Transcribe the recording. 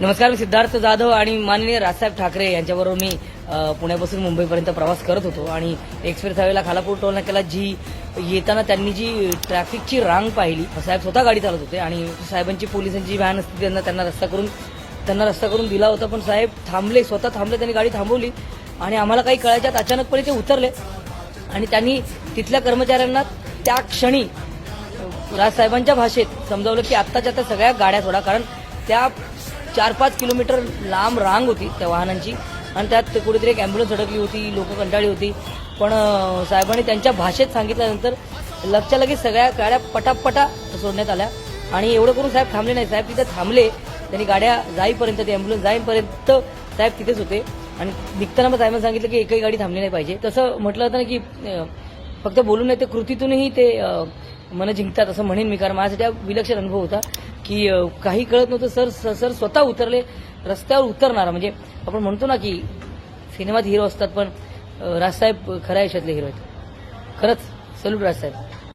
नमस्कार मी सिद्धार्थ जाधव आणि माननीय राजसाहेब ठाकरे यांच्याबरोबर मी पुण्यापासून मुंबईपर्यंत प्रवास करत होतो आणि एक्सप्रेस हायवेला खालापूर टोल नाक्याला जी येताना त्यांनी जी ट्रॅफिकची रांग पाहिली साहेब स्वतः गाडी चालत होते आणि साहेबांची पोलिसांची व्हॅन असते त्यांना त्यांना रस्ता करून त्यांना रस्ता करून दिला होता पण साहेब थांबले स्वतः थांबले त्यांनी गाडी थांबवली आणि आम्हाला काही कळायच्यात अचानकपणे ते उतरले आणि त्यांनी तिथल्या कर्मचाऱ्यांना त्या क्षणी राजसाहेबांच्या भाषेत समजावलं की आत्ताच्या आता सगळ्या गाड्या सोडा कारण त्या चार पाच किलोमीटर लांब रांग होती त्या वाहनांची. आणि त्यात कुठेतरी एक अँब्युलन्स अडकली होती लोक कंटाळी होती. पण साहेबांनी त्यांच्या भाषेत सांगितल्यानंतर लगच्या लगेच सगळ्या गाड्या पटापटा सोडण्यात आल्या. आणि एवढं करून साहेब थांबले नाही साहेब तिथे थांबले. त्यांनी गाड्या जाईपर्यंत ते अँब्युलन्स जाईपर्यंत साहेब तिथेच होते. आणि निघताना मग साहेबांनी सांगितलं की एकही गाडी थांबली नाही पाहिजे. तसं म्हटलं होतं ना की फक्त बोलून नाही तर कृतीतूनही ते मन जिंकतात असं म्हणेन मी कारण माझ्यासाठी हा विलक्षण अनुभव होता की काही कळत नव्हतं सर स- सर स्वतः उतरले रस्त्यावर उतरणार. म्हणजे आपण म्हणतो ना की सिनेमात हिरो असतात पण राजसाहेब खऱ्या आयुष्यातले हिरो आहेत. खरंच सल्यूट राजसाहेब.